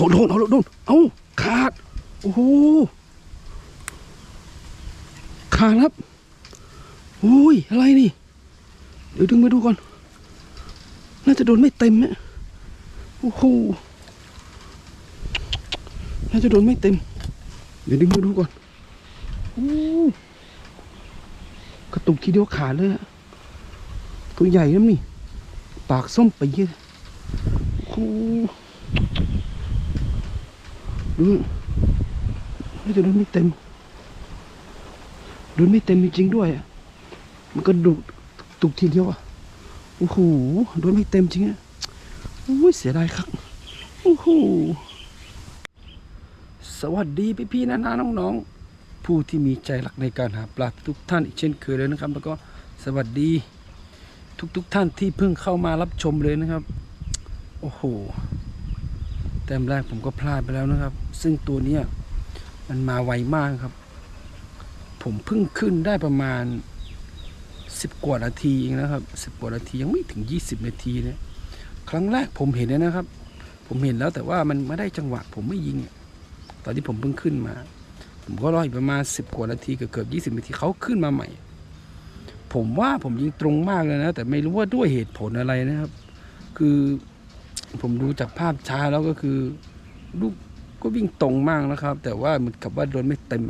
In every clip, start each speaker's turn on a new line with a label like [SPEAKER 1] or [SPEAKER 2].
[SPEAKER 1] โดนโดนเอาโดนเอาขาด โอ้โหขาดครับโอ้ยอะไรนี่ เดี๋ยวดึงมาดูก่อน น่าจะโดนไม่เต็มฮะโอ้โหน่าจะโดนไม่เต็ม เดี๋ยวดึงมาดูก่อนโอ้กระตุกทีเดียวขาดเลยฮะตัวใหญ่นะนี่ ปากส้มไปเยอะโอ้โห ดูน่าจะโดนไม่เต็มโดนไม่เต็มจริงด้วยอะมันก็ดุตุกทีเดียวอะโอ้โหโดนไม่เต็มจริงอะโอ้ยเสียดายครับโอ้โหสวัสดีพี่ๆนะนะน้องๆ ผู้ที่มีใจรักในการหาปลาทุกท่านอีกเช่นเคยเลยนะครับ แล้วก็สวัสดีทุกๆท่านที่เพิ่งเข้ามารับชมเลยนะครับ โอ้โห ต้มแรกผมก็พลาดไปแล้วนะครับ ซึ่งตัวเนี้ยมันมาไวมากครับ ผมเพิ่งขึ้นได้ประมาณสิบกว่านาทีเองนะครับสิบกว่านาทียังไม่ถึงยี่สิบนาทีเนี่ยครั้งแรกผมเห็นเนี่ยนะครับ ผมเห็นแล้วแต่ว่ามันไม่ได้จังหวะ ผมไม่ยิงตอนที่ผมเพิ่งขึ้นมา ผมก็รออีกประมาณสิบกว่านาทีเกือบเกือบยี่สิบนาทีเขาขึ้นมาใหม่ ผมว่าผมยิงตรงมากเลยนะ แต่ไม่รู้ว่าด้วยเหตุผลอะไรนะครับ คือ ผมดูจากภาพช้าแล้วก็คือ ลูกก็วิ่งตรงมากนะครับ แต่ว่าเหมือนกับว่าโดนไม่เต็ม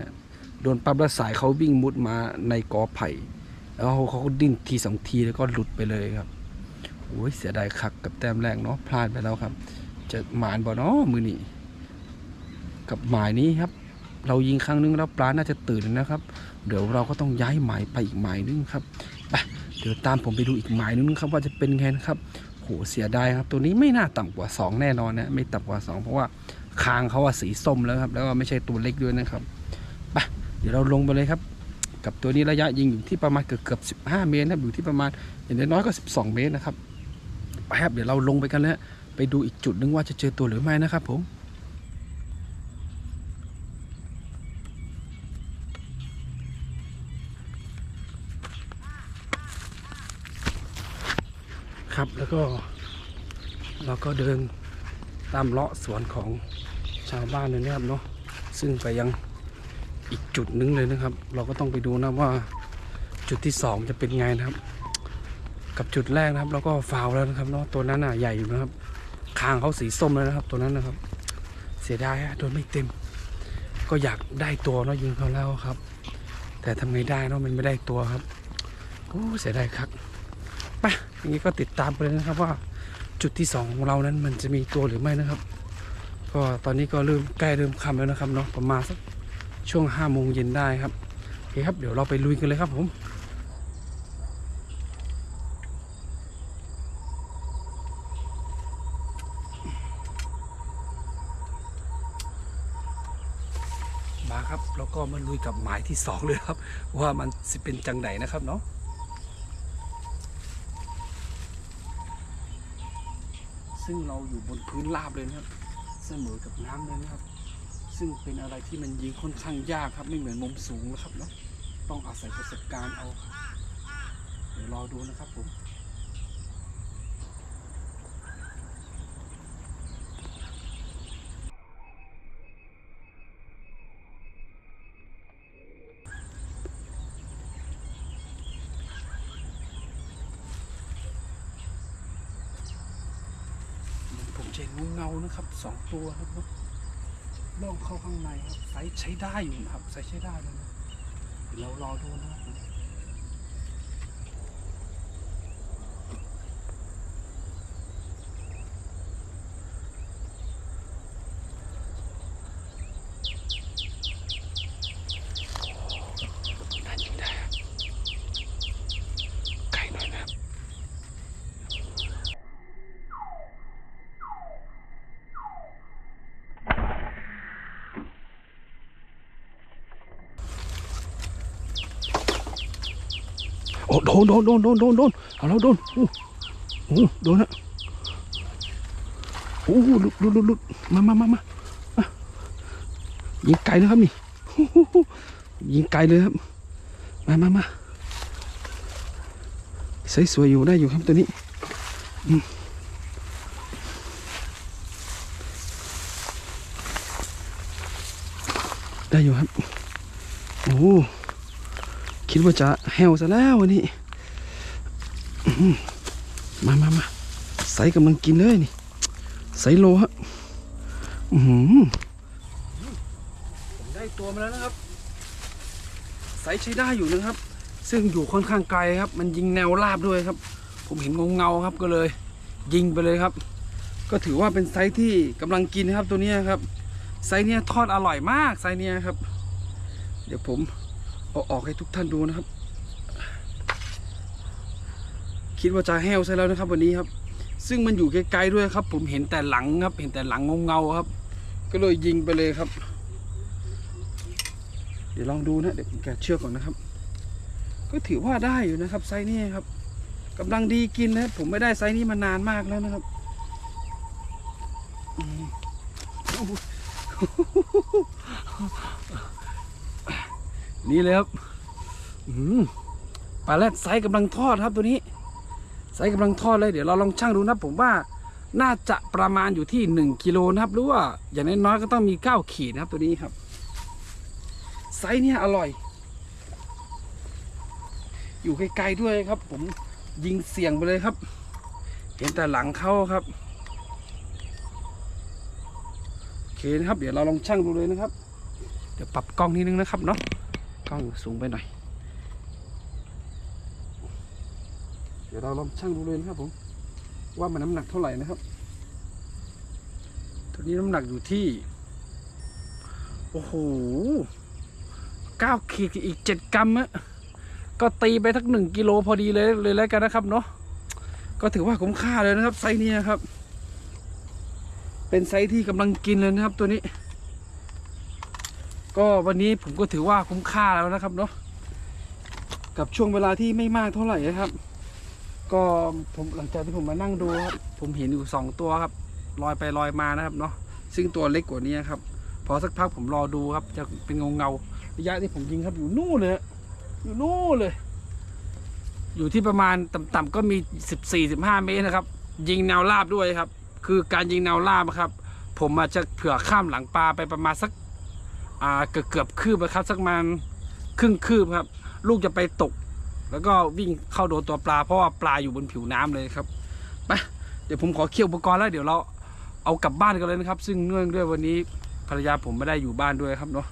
[SPEAKER 1] โดนปั๊บแล้วสายเขาวิ่งมุดมาในกอไผ่ แล้วเขาก็ดิ้นทีสองทีแล้วก็หลุดไปเลยครับโอ้ยเสียดายคักกับแต้มแรกเนาะพลาดไปแล้วครับ จะหมานบ่เนาะมือนี้กับหมายนี้ครับ เรายิงครั้งนึงแล้วปลาน่าจะตื่นนะครับ เดี๋ยวเราก็ต้องย้ายหมายไปอีกหมายนึงครับไปเดี๋ยวตามผมไปดูอีกหมายนึงครับ ว่าจะเป็นไงนะครับ เสียดายครับ ตัวนี้ไม่น่าต่ำกว่า 2 แน่นอนนะไม่ต่ำกว่า 2 เพราะว่าคางเขาอะสีส้มแล้วครับ แล้วก็ไม่ใช่ตัวเล็กด้วยนะครับไปเดี๋ยวเราลงไปเลยครับ กับตัวนี้ระยะยิงอยู่ที่ประมาณเกือบเกือบสิเมตรนะครับอยู่ที่ประมาณอย่างน้อยก็ 12 เมตรนะครับไปครับเดี๋ยวเราลงไปกันแล้วไปดูอีกจุดนึงว่าจะเจอตัวหรือไม่นะครับผม ครับแล้วก็เราก็เดินตามเลาะสวนของชาวบ้านเลยนะครับเนาะซึ่งไปยังอีกจุดหนึงเลยนะครับ เราก็ต้องไปดูนะว่าจุดที่สองจะเป็นไงนะครับ กับจุดแรกนะครับเราก็ฟาวแล้วนะครับเนาะตัวนั้นอะใหญ่อยู่นะครับคางเขาสีส้มแล้วนะครับ ตัวนั้นนะครับ เสียดายอะโดนไม่เต็ม ก็อยากได้ตัวเนาะยิงเขาแล้วครับ แต่ทำไงได้เนาะมันไม่ได้ตัวครับโอ้เสียดายครับไป อย่างนี้ก็ติดตามไปเลยนะครับว่าจุดที่สองของเรานั้นมันจะมีตัวหรือไม่นะครับ ก็ตอนนี้ก็เริ่มใกล้เริ่มค่ำแล้วนะครับเนาะประมาณสักช่วงห้าโมงเย็นได้ครับโอเคครับเดี๋ยวเราไปลุยกันเลยครับผมมาครับแล้วก็มาลุยกับหมายที่สองเลยครับ ว่ามันจะเป็นจังไหนนะครับเนาะ ซึ่งเราอยู่บนพื้นราบเลยนะครับ เสมอกับน้ำเลยนะครับ ซึ่งเป็นอะไรที่มันยิงค่อนข้างยากครับ ไม่เหมือนมุมสูงนะครับเนาะต้องอาศัยประสบการณ์เอาครับเดี๋ยวรอดูนะครับผม เห็นเงาๆนะครับสองตัวนะครับล่องเข้าข้างในครับไซส์ใช้ได้อยู่นะครับไซส์ใช้ได้เลยนะเดี๋ยวเรารอดูนะครับผมน่ายิงได้ครับไกลหน่อยนะครับ โอ้โดนโดนโดนโดนโดนโดนเอาแล้วโดนโอ้โหโดนละโอ้โหลุดหลุดหลุดมามามามามายิงไกลนะครับนี่ยิงไกลเลยครับ มามามาใส่สวยอยู่ได้อยู่ครับตัวนี้ได้อยู่ครับ โอ้โหคิดว่าจะแหวซะแล้ววันนี้ มามามาใส่กำลังกินเลยนี่ ใส่โลฮะอือหือผมได้ตัวมาแล้วนะครับไซส์ใช้ได้อยู่นะครับ ซึ่งอยู่ค่อนข้างไกลครับ มันยิงแนวราบด้วยครับ ผมเห็นเงาเงาครับก็เลย ยิงไปเลยครับ ก็ถือว่าเป็นไซส์ที่กำลังกินนะครับตัวนี้ครับ ไซส์เนี้ยทอดอร่อยมากไซส์เนี้ยครับ เดี๋ยวผมเอาออกให้ทุกท่านดูนะครับ คิดว่าจะแห้วใช่แล้วนะครับ วันนี้ครับ ซึ่งมันอยู่ไกลๆด้วยครับ ผมเห็นแต่หลังครับ เห็นแต่หลังเงาๆครับ ก็เลยยิงไปเลยครับ เดี๋ยวลองดูนะเดี๋ยวแกะเชือกก่อนนะครับ ก็ถือว่าได้อยู่นะครับไซส์นี้ครับกำลังดีกินนะผมไม่ได้ไซส์นี้มานานมากแล้วนะครับนี่เลยครับอืมปลาแรดไซส์กำลังทอดครับตัวนี้ ไซส์กำลังทอดเลยเดี๋ยวเราลองชั่งดูนะผมว่าน่าจะประมาณอยู่ที่ 1กิโลนะครับหรือว่าอย่างน้อยๆก็ต้องมี 9 ขีดนะครับตัวนี้ครับ ไซส์เนี่ยอร่อย อยู่ไกลๆด้วยครับ ผมยิงเสียงไปเลยครับ เห็นแต่หลังเขาครับโอเคนะครับ เดี๋ยวเราลองชั่งดูเลยนะครับ เดี๋ยวปรับกล้องนิดนึงนะครับเนาะกล้องสูงไปหน่อย เดี๋ยวเราลองชั่งดูเลยนะครับผม ว่ามันน้ำหนักเท่าไหร่นะครับ ตัวนี้น้ำหนักอยู่ที่ โอ้โหเก้าขีดอีกเจ็ดกรัมอะก็ตีไปทักหนึ่งกิโลพอดีเลยเลยแล้วกันนะครับเนาะก็ถือว่าคุ้มค่าเลยนะครับไซส์นี้นะครับ เป็นไซส์ที่กำลังกินเลยนะครับตัวนี้ ก็วันนี้ผมก็ถือว่าคุ้มค่าแล้วนะครับเนาะกับช่วงเวลาที่ไม่มากเท่าไหร่นะครับ ก็ผมหลังจากที่ผมมานั่งดูครับผมเห็นอยู่สองตัวครับลอยไปลอยมานะครับเนาะซึ่งตัวเล็กกว่านี้ครับพอสักพักผมรอดูครับ จะเป็นเงาเงาระยะที่ผมยิงครับอยู่นู่นเลยอยู่นู่นเลย อยู่ที่ประมาณต่ำๆก็มี 14-15 เมตรนะครับ ยิงแนวราบด้วยครับ คือการยิงแนวราบอะครับ ผมอาจจะเผื่อข้ามหลังปลาไปประมาณสักอ่าเกือบเกือบคืบนะครับ สักประมาณครึ่งคืบครับ ลูกจะไปตก แล้วก็วิ่งเข้าโดนตัวปลาเพราะว่าปลาอยู่บนผิวน้ำเลยครับไปเดี๋ยวผมขอเคี่ยวอุปกรณ์แล้วเดี๋ยวเราเอากลับบ้านกันเลยนะครับ ซึ่งเนื่องด้วยวันนี้ภรรยาผมไม่ได้อยู่บ้านด้วยครับเนาะ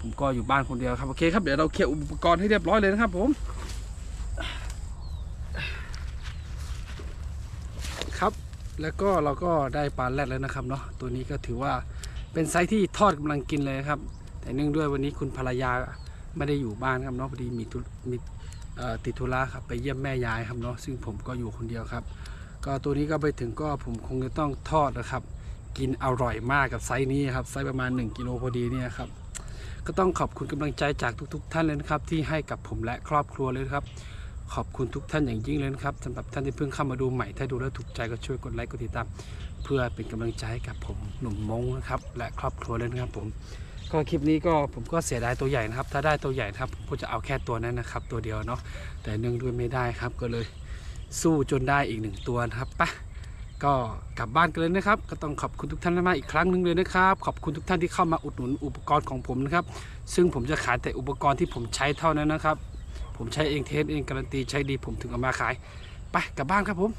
[SPEAKER 1] ผมก็อยู่บ้านคนเดียวครับโอเคครับเดี๋ยวเราเคี่ยวอุปกรณ์ให้เรียบร้อยเลยนะครับ ผม ครับแล้วก็เราก็ได้ปลาแรดแล้วนะครับเนาะตัวนี้ก็ถือว่าเป็นไซส์ที่ทอดกำลังกินเลยครับ แต่เนื่องด้วยวันนี้คุณภรรยาไม่ได้อยู่บ้านครับเนาะพอดีมีธุมี ติดธุระครับไปเยี่ยมแม่ยายครับเนาะซึ่งผมก็อยู่คนเดียวครับ ก็ตัวนี้ก็ไปถึงก็ผมคงจะต้องทอดนะครับ กินอร่อยมากกับไซส์นี้ครับไซส์ประมาณ 1กิโลพอดีเนี่ยครับก็ต้องขอบคุณกำลังใจจากทุกๆท่านเลยนะครับ ที่ให้กับผมและครอบครัวเลยครับ ขอบคุณทุกท่านอย่างยิ่งเลยนะครับสำหรับท่านที่เพิ่งเข้ามาดูใหม่ถ้าดูแล้วถูกใจก็ช่วยกดไลค์กดติดตามเพื่อเป็นกำลังใจให้กับผมหนุ่มมงนะครับ และครอบครัวเลยนะครับผม ก็คลิปนี้ก็ผมก็เสียดายตัวใหญ่นะครับ ถ้าได้ตัวใหญ่นะครับผมก็จะเอาแค่ตัวนั้นนะครับ ตัวเดียวเนาะแต่เนื่องด้วยไม่ได้ครับก็เลยสู้จนได้อีกหนึ่งตัวนะครับไปะก็กลับบ้านกันเลยนะครับ ก็ต้องขอบคุณทุกท่านมากอีกครั้งหนึ่งเลยนะครับ ขอบคุณทุกท่านที่เข้ามาอุดหนุนอุปกรณ์ของผมนะครับ ซึ่งผมจะขายแต่อุปกรณ์ที่ผมใช้เท่านั้นนะครับ ผมใช้เองเทสเองการันตีใช้ดีผมถึงเอามาขาย ไปกลับบ้านครับผม